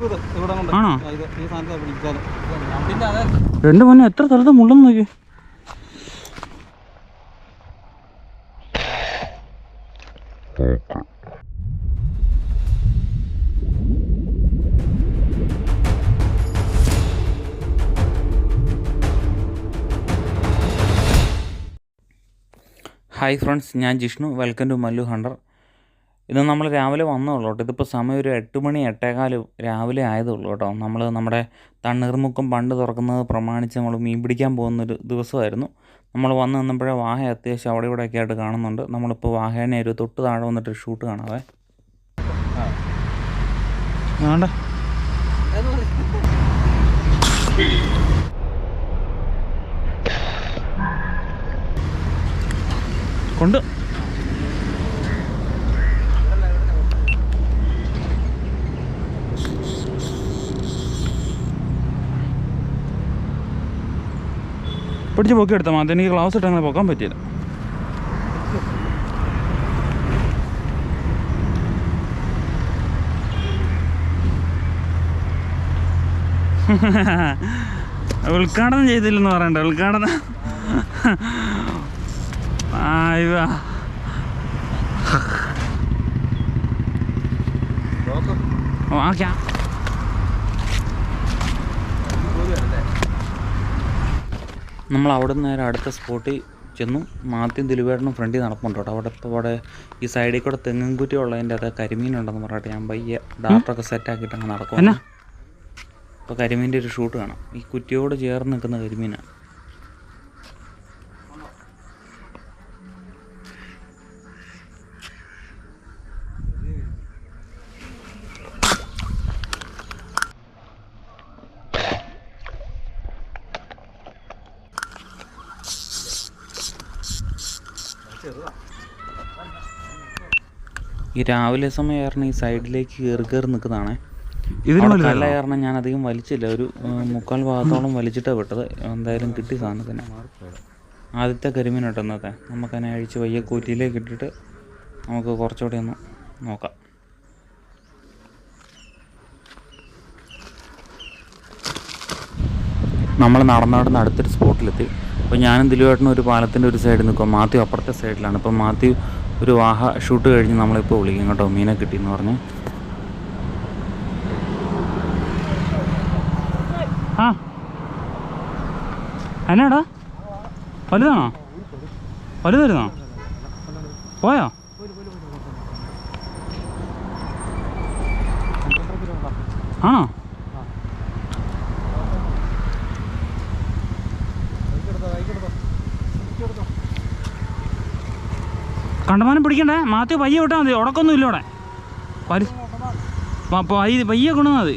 ആണോ? രണ്ട് ഈ സാധനത്തെ പിടിച്ചാൽ പിന്നെ അതെ എന്റെ മോനെ എത്ര സ്ഥലത്ത് മുള്ളം നോക്കി. ഹായ് ഫ്രണ്ട്സ് ഞാൻ Jishnu. Welcome to Mallu hunter. ഇത് നമ്മൾ രാവിലെ വന്നതുള്ളൂ കേട്ടോ. ഇതിപ്പോൾ സമയം ഒരു എട്ട് മണി എട്ടേകാൽ രാവിലെ ആയതുള്ളൂ കേട്ടോ. നമ്മൾ നമ്മുടെ തണ്ണീർമുക്കം പണ്ട് തുറക്കുന്നത് പ്രമാണിച്ച് നമ്മൾ മീൻ പിടിക്കാൻ പോകുന്നൊരു ദിവസമായിരുന്നു. നമ്മൾ വന്ന് നിന്നപ്പോഴേ വാഹ അത്യാവശ്യം അവിടെ ഇവിടെയൊക്കെ ആയിട്ട് കാണുന്നുണ്ട്. നമ്മളിപ്പോൾ വാഹേനെ ഒരു തൊട്ട് താഴെ വന്നിട്ട് ഷൂട്ട് കാണാവേ. കൊണ്ട്. പിടിച്ച് പൊക്കി എടുത്താൽ മാത്രം എനിക്ക് ഗ്ലൗസ് ഇട്ട് അങ്ങനെ പൊക്കാൻ പറ്റിയില്ല. ഉദ്ഘാടനം ചെയ്തില്ലെന്ന് പറയണ്ട ഉദ്ഘാടനം. ആയിവാ. ഓ ആ ക്യാ നമ്മൾ അവിടെ നിന്ന് നേരെ അടുത്ത സ്പോട്ടിൽ ചെന്നു. മാത്യം ദിലുവേടനും ഫ്രണ്ടിൽ നടപ്പുണ്ട് കേട്ടോ. അവിടെ ഇപ്പോൾ അവിടെ ഈ സൈഡിൽ കൂടെ തെങ്ങും കുറ്റി ഉള്ളതിന്റെ അത് കരിമീനുണ്ടെന്ന് പറഞ്ഞിട്ട് ഞാൻ പയ്യെ ഡാർട്ടൊക്കെ സെറ്റാക്കിയിട്ട് അങ്ങ് നടക്കും അപ്പോൾ കരിമീന്റെ ഒരു ഷൂട്ട് കാണാം. ഈ കുറ്റിയോട് ചേർന്ന് നിൽക്കുന്ന കരിമീനാണ്. ഈ രാവിലെ സമയം കാരണം ഈ സൈഡിലേക്ക് കയറി കയറി നിൽക്കുന്നതാണേ. കല്ല കാരണം ഞാൻ അധികം വലിച്ചില്ല. ഒരു മുക്കാൽ ഭാഗത്തോളം വലിച്ചിട്ടാണ് വിട്ടത് എന്തായാലും കിട്ടി സാധനത്തിന്. ആദ്യത്തെ കരിമീൻ ഇട്ടുന്നതെ നമുക്കതിനെ അഴിച്ച് വയ്യ കൂറ്റിയിലേക്ക് ഇട്ടിട്ട് നമുക്ക് കുറച്ചുകൂടി ഒന്ന് നോക്കാം. നമ്മൾ നടന്നവിടുന്ന് നടന്ന് അടുത്തൊരു സ്പോട്ടിലെത്തി. അപ്പോൾ ഞാനും ദിലുവേട്ടനും ഒരു പാലത്തിന്റെ ഒരു സൈഡിൽ നിൽക്കും മാത്യു അപ്പുറത്തെ സൈഡിലാണ്. ഇപ്പം മാത്യു ഒരു വാഹ ഷൂട്ട് കഴിഞ്ഞ് നമ്മളിപ്പോൾ വിളിക്കും കേട്ടോ മീനെ കിട്ടിയെന്ന് പറഞ്ഞ്. ആ. എന്നാടാ വലുതാണോ? വലുതായിരുന്നോ? പോയോ? ആണോ? കണ്ടമാനം പിടിക്കണ്ടേ മാത്യു പയ്യെ വിട്ടാൽ മതി ഉടക്കൊന്നും ഇല്ല ഇവിടെ പരി പയ്യ പയ്യെ കൊണ്ടുവന്നാൽ മതി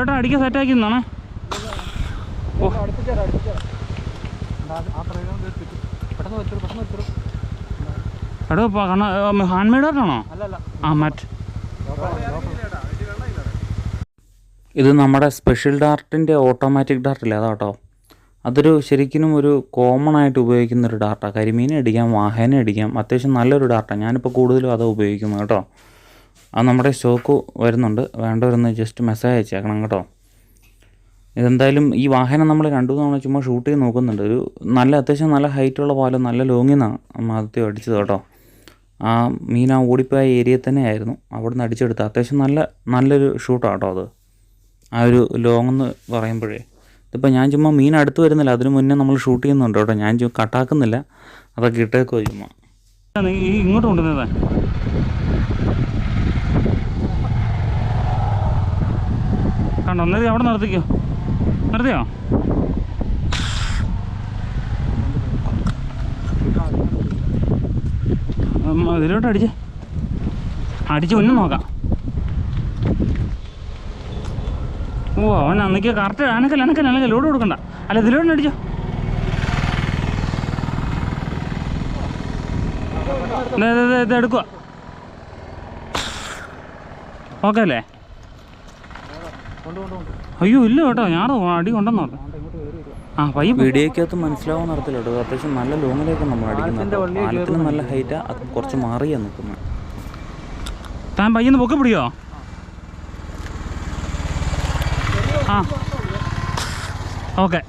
ആണ്ട് അടിക്കാൻ സെറ്റാക്കി നിന്നാണേ ഓ പെട്ടെന്ന് വെച്ചോളൂ പെട്ടെന്ന് വെച്ചോളൂ എടോ ഹാൻഡ് മെയ്ഡ് ആണോ അല്ലല്ല. ആ മറ്റ്. ഇത് നമ്മുടെ സ്പെഷ്യൽ ഡാർട്ടിന്റെ ഓട്ടോമാറ്റിക് ഡാർട്ടില്ലേ? അതാട്ടോ അതൊരു ശരിക്കും ഒരു കോമൺ ആയിട്ട് ഉപയോഗിക്കുന്ന ഒരു ഡാർട്ടാണ് കരിമീനെ അടിക്കാം വാഹനം അടിക്കാം. അത്യാവശ്യം നല്ലൊരു ഡാർട്ടാണ് ഞാനിപ്പോൾ കൂടുതലും അതാണ് ഉപയോഗിക്കുന്നത് കേട്ടോ. അത് നമ്മുടെ സ്റ്റോക്ക് വരുന്നുണ്ട്. വേണ്ടവരൊന്ന് ജസ്റ്റ് മെസ്സേജ് അയച്ചേക്കണം കേട്ടോ. ഇതെന്തായാലും ഈ വാഹനം നമ്മൾ രണ്ടു തവണ ചുമ്മാ ഷൂട്ട് ചെയ്ത് നോക്കുന്നുണ്ട്. ഒരു നല്ല അത്യാവശ്യം നല്ല ഹൈറ്റുള്ള പോലെ നല്ല ലോങ്ങിൽ നിന്നാണ് ആദ്യം അടിച്ചത് കേട്ടോ. ആ മീൻ ആ ഓടിപ്പോയ ഏരിയയിൽ തന്നെ ആയിരുന്നു അവിടെ നിന്ന് അടിച്ചെടുത്ത അത്യാവശ്യം നല്ല നല്ലൊരു ഷൂട്ടാണ് കേട്ടോ അത്. ആ ഒരു ലോങ് എന്ന് പറയുമ്പോഴേ. ഇതിപ്പോൾ ഞാൻ ചുമ്മാ മീൻ അടുത്ത് വരുന്നില്ല. അതിന് മുന്നേ നമ്മൾ ഷൂട്ട് ചെയ്യുന്നുണ്ട് കേട്ടോ. ഞാൻ ചുമ്മാ കട്ടാക്കുന്നില്ല. അതൊക്കെ ഇട്ടേക്കോ ചുമ്മാ. ഇങ്ങോട്ട് കൊണ്ടുവന്നതാ. കണ്ടോ? അവിടെ നിർത്തിക്കോ. നിർത്തിയോ? ഇതിലോട്ട് അടിച്ച്. അടിച്ച് ഒന്നും നോക്കാം. ഓ അവൻ അന്നേക്ക് കറക്റ്റ് അനക്കല്ല അനക്കല്ല അനക്കല്ല ലോഡ് കൊടുക്കണ്ട. അല്ല ഇതിലോട്ട് അടിച്ചോ. ഇത് എടുക്കുക ഓക്കെ അല്ലേ? അയ്യോ ഇല്ല കേട്ടോ ഞാൻ അടി കൊണ്ടെന്ന് പറഞ്ഞു വീഡിയോക്കകത്ത് മനസ്സിലാവുന്ന നടത്തിലുണ്ട് അത്യാവശ്യം നല്ല ലോങ്ങിലേക്ക് നമ്മൾ അടിക്കുന്നത് നല്ല ഹൈറ്റാ അത് കുറച്ച് മാറിയാ നിൽക്കുന്നത് താൻ പയ്യെന്ന് പൊക്കി പിടിയോ? ആ. ഓക്കെ.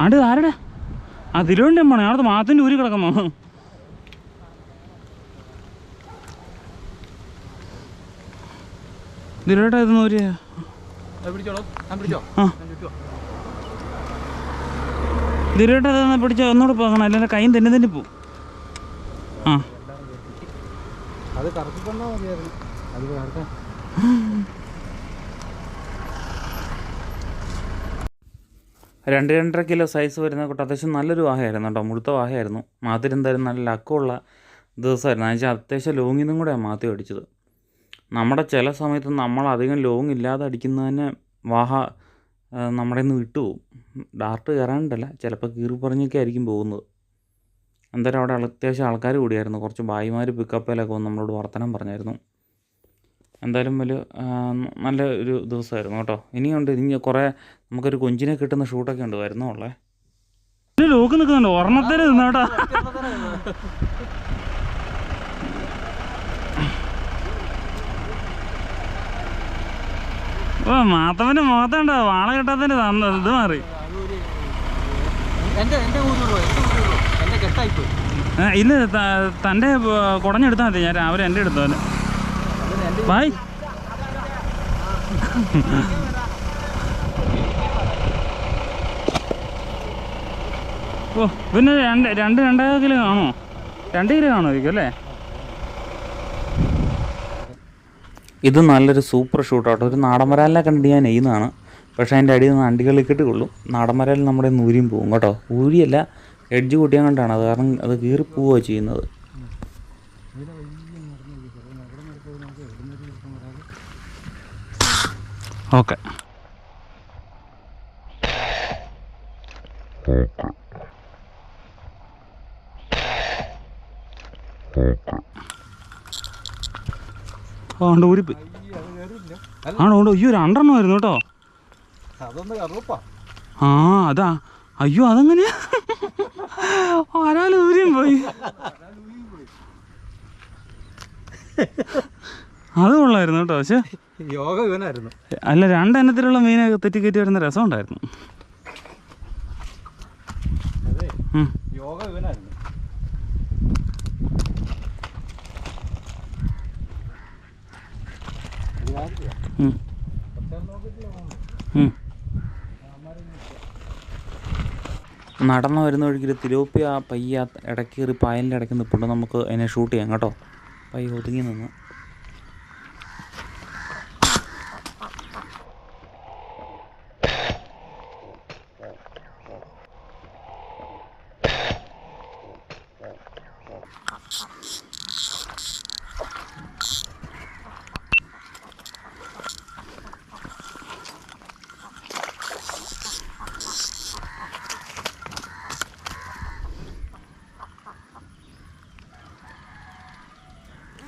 ആണ്ട് ആരുടെ? ആ തിരുവണ്ടി അമ്മാണ് ഞാനത് മാത്തിന്റെ ഊരി കിടക്കുന്നു. തിരുവേട്ട ഇത് ഊരി അത് ഇതെന്നാ ഞാൻ പിടിച്ചോ? ഒന്നുകൂടെ പോകണം. അല്ലെ കൈയും തന്നെ തന്നെ പോവും. ആ. രണ്ട് രണ്ടര കിലോ സൈസ് വരുന്ന കൂട്ടം അത്യാവശ്യം നല്ലൊരു വാഹയായിരുന്നു കേട്ടോ. മുഴുത്ത വാഹയായിരുന്നു. മാത്തിരി എന്തായാലും നല്ല ലക്കമുള്ള ദിവസമായിരുന്നു. എന്നുവെച്ചാൽ അത്യാവശ്യം ലോങ്ങിൽ നിന്നും കൂടെയാണ് മാത്തി അടിച്ചത് നമ്മുടെ ചില സമയത്ത് നമ്മൾ അധികം ലോങ് ഇല്ലാതെ അടിക്കുന്നതന്നെ വാഹ നമ്മുടെ നിന്ന് വിട്ടുപോകും ഡാർട്ട് കയറാണ്ടല്ല ചിലപ്പോൾ കീറി പറഞ്ഞൊക്കെ ആയിരിക്കും പോകുന്നത്. എന്തായാലും അവിടെ അത്യാവശ്യം ആൾക്കാർ കൂടിയായിരുന്നു. കുറച്ച് ഭായിമാർ പിക്കപ്പിലൊക്കെ വന്ന് നമ്മളോട് വർത്തനം പറഞ്ഞായിരുന്നു. എന്തായാലും വലിയ നല്ല ഒരു ദിവസമായിരുന്നു കേട്ടോ. ഇനിയുണ്ട് ഇനി കുറേ നമുക്കൊരു കൊഞ്ചിനെ കിട്ടുന്ന ഷൂട്ടൊക്കെ ഉണ്ട്. വരുന്നുള്ളേ ഇത് ലോക്ക് നിൽക്കുന്നുണ്ട് ഒരെണ്ണത്തിന് നിന്നോട്ടാ ഓ മാത്തവന് മുഖത്തണ്ട വാള കിട്ടാത്തതിന്റെ തന്ന ഇത് മാറി. ഇല്ല തന്റെ കുടഞ്ഞെടുത്താൽ മതി. ഞാൻ രാവിലെ എന്റെ എടുത്തോലെ അതിന് ബായ്. ഓ പിന്നെ രണ്ട് രണ്ട് രണ്ടര കിലോ കാണോ രണ്ട് കിലോ കാണുമായിരിക്കും അല്ലേ? ഇത് നല്ലൊരു സൂപ്പർ ഷൂട്ടാട്ടോ. ഒരു നാടൻമരാലിനെ കണ്ടിട്ട് ഞാൻ നെയ്യുന്നതാണ്. പക്ഷേ അതിന്റെ അടിയിൽ നിന്ന് അണ്ടികളിക്കിട്ട് കൊള്ളും നാടമരാലിൽ നമ്മുടെ ഊരിയും പോവും കേട്ടോ. ഊരിയല്ല എഡ്ജ് കൂട്ടിയാൻ കണ്ടാണ് അത് കാരണം അത് കീറി പോവുക ചെയ്യുന്നത്. ഓക്കെ. ആണ്ട് ഊരിപ്പോയി ഊരിപ്പ്. ആണോ ഉണ്ട് അയ്യോ രണ്ടെണ്ണം ആയിരുന്നു കേട്ടോ. ആ അതാ. അയ്യോ അതെങ്ങനെയാ? ഒരാൾ ഊരിയും പോയി. അത് കൊള്ളായിരുന്നു കേട്ടോ പക്ഷെ യോഗ ഇവനായിരുന്നു. അല്ല രണ്ടെണ്ണത്തിലുള്ള മീനൊക്കെ തെറ്റിക്കയറ്റി വരുന്ന രസം ഉണ്ടായിരുന്നു. യോഗ ഇവനായിരുന്നു. നടന്നു വരുന്ന വഴിക്ക് ഒരു തിലോപ്പിയ പയ്യ ഇടയ്ക്ക് കയറി പായലിന്റെ ഇടയ്ക്ക് നിൽപ്പുണ്ട് നമുക്ക് അതിനെ ഷൂട്ട് ചെയ്യാം കേട്ടോ. പയ്യ ഒതുങ്ങി നിന്ന്.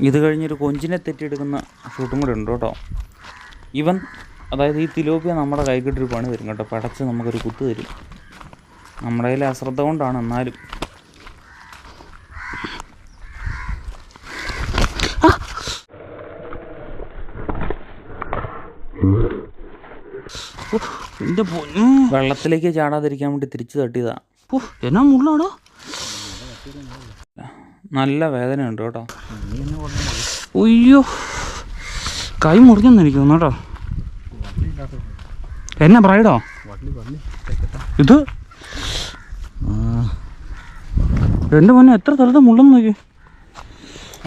ഇത് കഴിഞ്ഞൊരു കൊഞ്ചിനെ തെറ്റിയെടുക്കുന്ന ഷൂട്ടും കൂടെ ഉണ്ട് കേട്ടോ. ഇവൻ അതായത് ഈ തിലോപ്പിയ നമ്മുടെ കൈക്കിട്ടൊരു പണി തരും കേട്ടോ. പടച്ച് നമുക്കൊരു കുത്ത് തരും. നമ്മുടെ കയ്യിൽ അശ്രദ്ധ കൊണ്ടാണ് എന്നാലും. പൊന്നു. വെള്ളത്തിലേക്ക് ചാടാതിരിക്കാൻ വേണ്ടി തിരിച്ചു തട്ടിയതാ. എന്നാ മുള്ളാടോ. നല്ല വേദനയുണ്ട് കേട്ടോ. അയ്യോ കൈ മുറിഞ്ഞെന്ന് എനിക്ക് തോന്നുന്നു കേട്ടോ. എന്നാ ബ്രൈഡോ? വള്ളി ഇത് എന്റെ മുന്നേ എത്ര സ്ഥലത്ത് മുള്ളെന്ന് നോക്കി.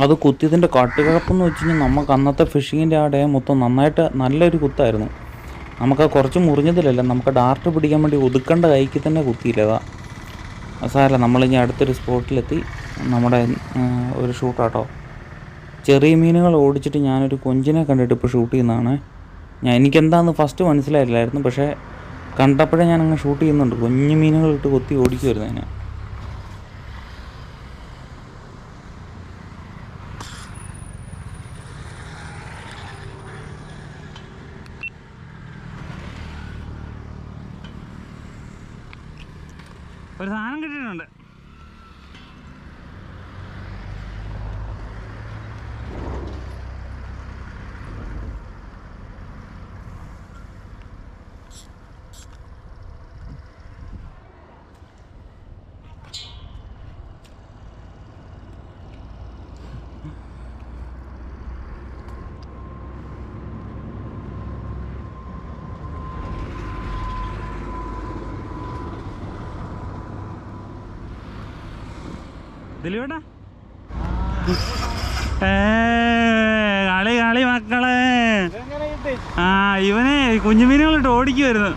അത് കുത്തിയതിന്റെ കാട്ടുകിഴപ്പെന്ന് വെച്ച് കഴിഞ്ഞാൽ നമുക്ക് അന്നത്തെ ഫിഷിങ്ങിന്റെ ആ ഡേ മൊത്തം നന്നായിട്ട് നല്ലൊരു കുത്തായിരുന്നു. നമുക്ക് കുറച്ച് മുറിഞ്ഞതിലല്ല നമുക്ക് ഡാർട്ട് പിടിക്കാൻ വേണ്ടി ഒതുക്കേണ്ട കൈക്ക് തന്നെ കുത്തിയില്ല സാറല്ല നമ്മളിനി അടുത്തൊരു സ്പോട്ടിലെത്തി നമ്മുടെ ഒരു ഷൂട്ടാട്ടോ. ചെറിയ മീനുകൾ ഓടിച്ചിട്ട് ഞാനൊരു കൊഞ്ചിനെ കണ്ടിട്ട് ഇപ്പോൾ ഷൂട്ട് ചെയ്യുന്നതാണ്. ഞാൻ എനിക്കെന്താണെന്ന് ഫസ്റ്റ് മനസ്സിലായില്ലായിരുന്നു. പക്ഷേ കണ്ടപ്പോഴേ ഞാൻ ഷൂട്ട് ചെയ്യുന്നുണ്ട്. കുഞ്ഞു മീനുകൾ ഇട്ട് കൊത്തി ഓടിക്കുമായിരുന്നു അതിനെ ഒരു സാധനം കിട്ടിയിട്ടുണ്ട് ദിലീപേട്ടാ? ഏ കളി കളി മക്കളെ. ആ ഇവനെ കുഞ്ഞുമീനുകളിട്ട് ഓടിക്കുമായിരുന്നു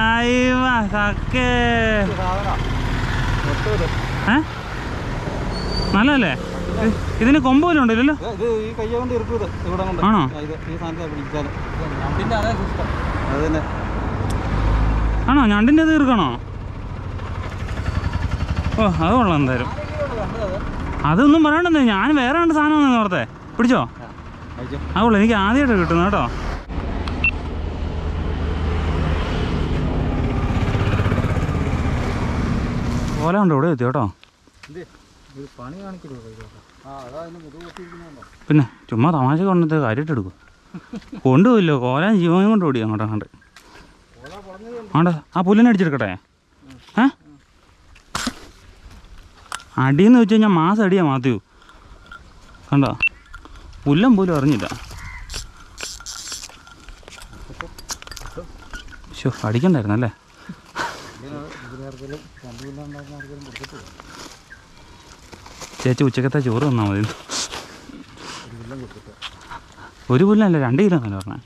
അയ്യവ സക്കേ. ഏ? നല്ലതല്ലേ? ഇതിന് കൊമ്പ് പോലും ഉണ്ടല്ലോ ഇത് ഈ കയ്യ കൊണ്ട് ഇത് ഇവിടെ കൊണ്ട്. ആണോ? ആണോ? ഞണ്ടിന്റെ അത് തീർക്കണോ ഓ അത് കൊള്ളാം എന്തായാലും. അതൊന്നും പറയണ്ടെന്നേ. ഞാൻ വേറെ രണ്ട് സാധനം ഓർത്തെ പിടിച്ചോ? ആവുള്ളൂ എനിക്ക് ആദ്യമായിട്ട് കിട്ടുന്നു കേട്ടോ. ഓല ഉണ്ട് ഇവിടെ എത്തി കേട്ടോ. പിന്നെ ചുമ്മാ തമാശ കൊണ്ടത് കാര്യമായിട്ട് എടുക്കും കൊണ്ടുപോയില്ലോ? കോലാൻ ജീവനും കൊണ്ട് ഓടി അങ്ങോട്ട് അങ്ങോട്ട്. ആണ്ട ആ പുല്ലിനെ അടിച്ചെടുക്കട്ടെ? ഏ? അടിയെന്ന് വെച്ച് കഴിഞ്ഞാൽ മാസം അടിയാ മാത്യു. കണ്ടോ? പുല്ലം പോലും അറിഞ്ഞില്ല. ഷോ അടിക്കണ്ടായിരുന്നല്ലേ ചേച്ചി ഉച്ചക്കത്തെ ചോറ് തന്നാൽ മതി ഒരു പുല്ലല്ല രണ്ട് കിലോ എന്നല്ലേ പറഞ്ഞേ.